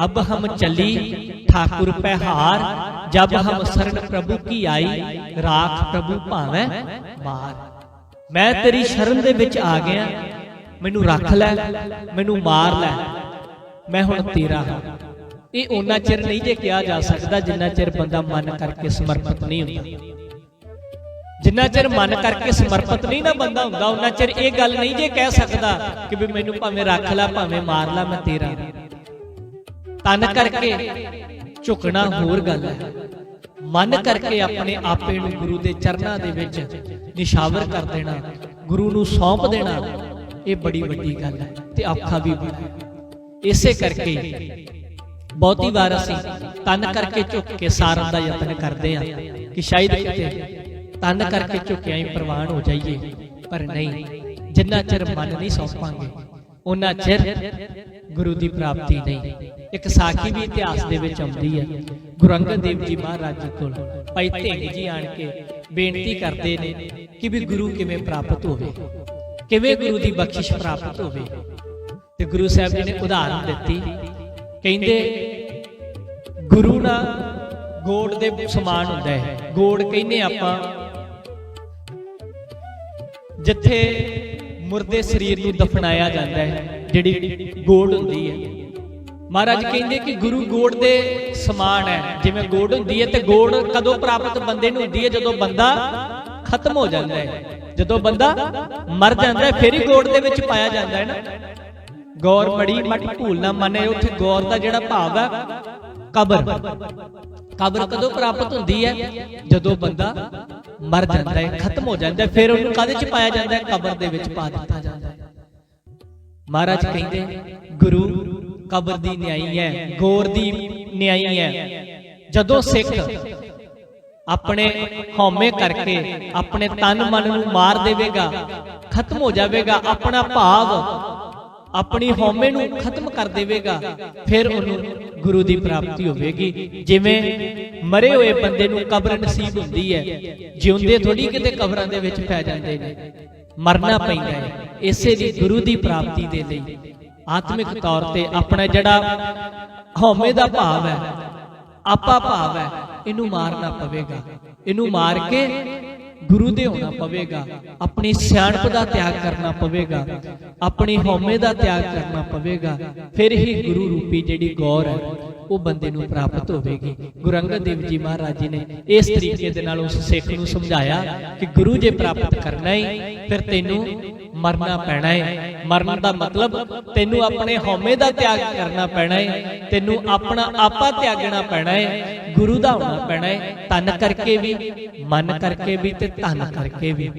अब हम चली ठाकुर पे हार जब हम शरण प्रभु की आई राख प्रभु भावे मार ਮੈਂ ਤੇਰੀ ਸ਼ਰਨ ਦੇ ਵਿੱਚ ਆ ਗਿਆ ਮੈਨੂੰ ਰੱਖ ਲੈ ਮੈਨੂੰ ਮਾਰ ਲੈ ਮੈਂ ਹੁਣ ਤੇਰਾ ਹਾਂ ਇਹ ਉਹਨਾਂ ਚਿਰ ਨਹੀਂ ਜੇ ਕਿਹਾ ਜਾ ਸਕਦਾ ਜਿੰਨਾ ਚਿਰ ਬੰਦਾ ਮਨ ਕਰਕੇ ਸਮਰਪਿਤ ਨਹੀਂ ਹੁੰਦਾ ਜਿੰਨਾ ਚਿਰ ਮਨ ਕਰਕੇ ਸਮਰਪਿਤ ਨਹੀਂ ਨਾ ਬੰਦਾ ਹੁੰਦਾ ਉਹਨਾਂ ਚਿਰ ਇਹ ਗੱਲ ਨਹੀਂ ਜੇ ਕਹਿ ਸਕਦਾ ਕਿ ਵੀ ਮੈਨੂੰ ਭਾਵੇਂ ਰੱਖ ਲੈ ਭਾਵੇਂ ਮਾਰ ਲੈ ਮੈਂ ਤੇਰਾ ਤਨ ਕਰਕੇ ਝੁਕਣਾ ਹੋਰ ਗੱਲ ਹੈ। ਮਨ ਕਰਕੇ ਆਪਣੇ ਆਪੇ ਨੂੰ ਗੁਰੂ ਦੇ ਚਰਨਾਂ ਦੇ ਵਿੱਚ ਨਿਸ਼ਾਵਰ ਕਰ ਦੇਣਾ, ਗੁਰੂ ਨੂੰ ਸੌਂਪ ਦੇਣਾ, ਇਹ ਬੜੀ ਵੱਡੀ ਗੱਲ ਹੈ ਤੇ ਔਖਾ ਵੀ ਬੜਾ ਇਸੇ ਕਰਕੇ ਬਹੁਤੀ ਵਾਰ ਅਸੀਂ ਤਨ ਕਰਕੇ ਝੁੱਕ ਕੇ ਸਾਰਨ ਦਾ ਯਤਨ ਕਰਦੇ ਹਾਂ ਕਿ ਸ਼ਾਇਦ ਕਿਤੇ ਤਨ ਕਰਕੇ ਝੁਕਿਆ ਹੀ ਪ੍ਰਵਾਨ ਹੋ ਜਾਈਏ, ਪਰ ਨਹੀਂ, ਜਿੰਨਾ ਚਿਰ ਮਨ ਨਹੀਂ ਸੌਂਪਾਂਗੇ ਉਹਨਾਂ ਚਿਰ ਗੁਰੂ ਦੀ ਪ੍ਰਾਪਤੀ ਨਹੀਂ। ਇੱਕ ਸਾਖੀ ਵੀ ਇਤਿਹਾਸ ਦੇ ਵਿੱਚ ਆਉਂਦੀ ਹੈ। ਗੁਰੂ ਅੰਗਦ ਦੇਵ ਜੀ ਮਹਾਰਾਜ ਜੀ ਕੋਲ ਭਾਈ ਢਿੰਗ ਜੀ ਆਣ ਕੇ ਬੇਨਤੀ ਕਰਦੇ ਨੇ ਕਿ ਵੀ ਗੁਰੂ ਕਿਵੇਂ ਪ੍ਰਾਪਤ ਹੋਵੇ, ਕਿਵੇਂ ਗੁਰੂ ਦੀ ਬਖਸ਼ਿਸ਼ ਪ੍ਰਾਪਤ ਹੋਵੇ। ਤੇ ਗੁਰੂ ਸਾਹਿਬ ਜੀ ਨੇ ਉਦਾਹਰਨ ਦਿੱਤੀ। ਕਹਿੰਦੇ, ਗੁਰੂ ਨਾ ਗੋੜ ਦੇ ਸਮਾਨ ਹੁੰਦਾ ਹੈ। ਗੋੜ ਕਹਿੰਦੇ ਆਪਾਂ, ਜਿੱਥੇ ਮੁਰਦੇ ਸਰੀਰ ਨੂੰ ਦਫਨਾਇਆ ਜਾਂਦਾ ਹੈ, ਜਿਹੜੀ ਗੋੜ ਹੁੰਦੀ ਹੈ। ਮਹਾਰਾਜ ਕਹਿੰਦੇ ਕਿ ਗੁਰੂ ਗੋੜ ਦੇ ਸਮਾਨ ਹੈ। ਜਿਵੇਂ ਗੋੜ ਹੁੰਦੀ ਹੈ ਤੇ ਗੋੜ ਕਦੋਂ ਪ੍ਰਾਪਤ ਬੰਦੇ ਨੂੰ ਹੁੰਦੀ ਹੈ? ਜਦੋਂ ਬੰਦਾ ਖਤਮ ਹੋ ਜਾਂਦਾ ਹੈ। ਜਦੋਂ ਬੰਦਾ ਮਰ ਜਾਂਦਾ ਹੈ, ਫਿਰ ਹੀ ਗੋੜ ਦੇ ਵਿੱਚ ਪਾਇਆ ਜਾਂਦਾ ਹੈ ਨਾ। ਗੌਰ ਬੜੀ ਮਟ ਭੂਲ ਨਾ ਮੰਨੇ, ਉੱਥੇ ਗੌਰ ਦਾ ਜਿਹੜਾ ਭਾਵ ਹੈ, ਕਬਰ। ਕਬਰ ਕਦੋਂ ਪ੍ਰਾਪਤ ਹੁੰਦੀ ਹੈ? ਜਦੋਂ ਬੰਦਾ ਮਰ ਜਾਂਦਾ ਹੈ, ਖਤਮ ਹੋ ਜਾਂਦਾ ਹੈ, ਫਿਰ ਉਹਨੂੰ ਕਾਹਦੇ ਚ ਪਾਇਆ ਜਾਂਦਾ ਹੈ? ਕਬਰ ਦੇ ਵਿੱਚ ਪਾ ਦਿੱਤਾ ਜਾਂਦਾ ਹੈ। ਮਹਾਰਾਜ ਕਹਿੰਦੇ, ਗੁਰੂ ਕਬਰ ਦੀ ਨਿਆਈ ਹੈ, ਗੌਰ ਦੀ ਨਿਆਈ ਹੈ। ਜਦੋਂ ਸਿੱਖ ਆਪਣੇ ਹਉਮੈ ਕਰਕੇ, ਆਪਣੇ ਤਨ ਮਨ ਨੂੰ ਮਾਰ ਦੇਵੇਗਾ, ਖਤਮ ਹੋ ਜਾਵੇਗਾ, ਆਪਣਾ ਭਾਵ ਆਪਣੀ ਹਉਮੈ ਨੂੰ ਖਤਮ ਕਰ ਦੇਵੇਗਾ, ਫਿਰ ਉਹਨੂੰ ਗੁਰੂ ਦੀ ਪ੍ਰਾਪਤੀ ਹੋਵੇਗੀ। ਜਿਵੇਂ ਮਰੇ ਹੋਏ ਬੰਦੇ ਨੂੰ ਕਬਰ ਨਸੀਬ ਹੁੰਦੀ ਹੈ, ਜਿਉਂਦੇ ਥੋੜੀ ਕਿਤੇ ਕਬਰਾਂ ਦੇ ਵਿੱਚ ਪੈ ਜਾਂਦੇ ਨੇ, ਮਰਨਾ ਪੈਂਦਾ ਹੈ, ਇਸੇ ਦੀ ਗੁਰੂ ਦੀ ਪ੍ਰਾਪਤੀ ਦੇ ਲਈ ਆਤਮਿਕ ਤੌਰ ਤੇ ਆਪਣਾ ਜਿਹੜਾ ਹਉਮੈ ਦਾ ਭਾਵ ਹੈ, ਆਪਾ ਭਾਵ ਹੈ, ਇਹਨੂੰ ਮਾਰਨਾ ਪਵੇਗਾ। ਇਹਨੂੰ ਮਾਰ ਕੇ ਗੁਰੂ ਦੇ ਹੋਣਾ ਪਵੇਗਾ, ਆਪਣੀ ਸਿਆਣਪ ਦਾ ਤਿਆਗ ਕਰਨਾ ਪਵੇਗਾ, ਆਪਣੀ ਹਉਮੈ ਦਾ ਤਿਆਗ ਕਰਨਾ ਪਵੇਗਾ, ਫਿਰ ਹੀ ਗੁਰੂ ਰੂਪੀ ਜਿਹੜੀ ਗੌਰ ਹੈ, ਉਹ ਬੰਦੇ ਨੂੰ ਪ੍ਰਾਪਤ ਹੋਵੇਗੀ। ਗੁਰੂ ਅੰਗਦ ਦੇਵ ਜੀ ਮਹਾਰਾਜ ਜੀ ਨੇ ਇਸ ਤਰੀਕੇ ਦੇ ਨਾਲ ਉਸ ਸਿੱਖ ਨੂੰ ਸਮਝਾਇਆ ਕਿ ਗੁਰੂ ਜੇ ਪ੍ਰਾਪਤ ਕਰਨਾ ਹੈ, ਫਿਰ ਤੈਨੂੰ ਮਰਨਾ ਪੈਣਾ ਹੈ ਮਰਨ ਦਾ ਮਤਲਬ ਤੈਨੂੰ ਆਪਣੇ ਹਉਮੈ ਦਾ ਤਿਆਗ ਕਰਨਾ ਪੈਣਾ ਹੈ ਤੈਨੂੰ ਆਪਣਾ ਆਪਾ ਤਿਆਗਣਾ ਪੈਣਾ ਹੈ ਗੁਰੂ ਦਾ ਹੋਣਾ ਪੈਣਾ ਹੈ ਤਨ ਕਰਕੇ ਵੀ, ਮਨ ਕਰਕੇ ਵੀ ਤੇ ਧਨ ਕਰਕੇ ਵੀ।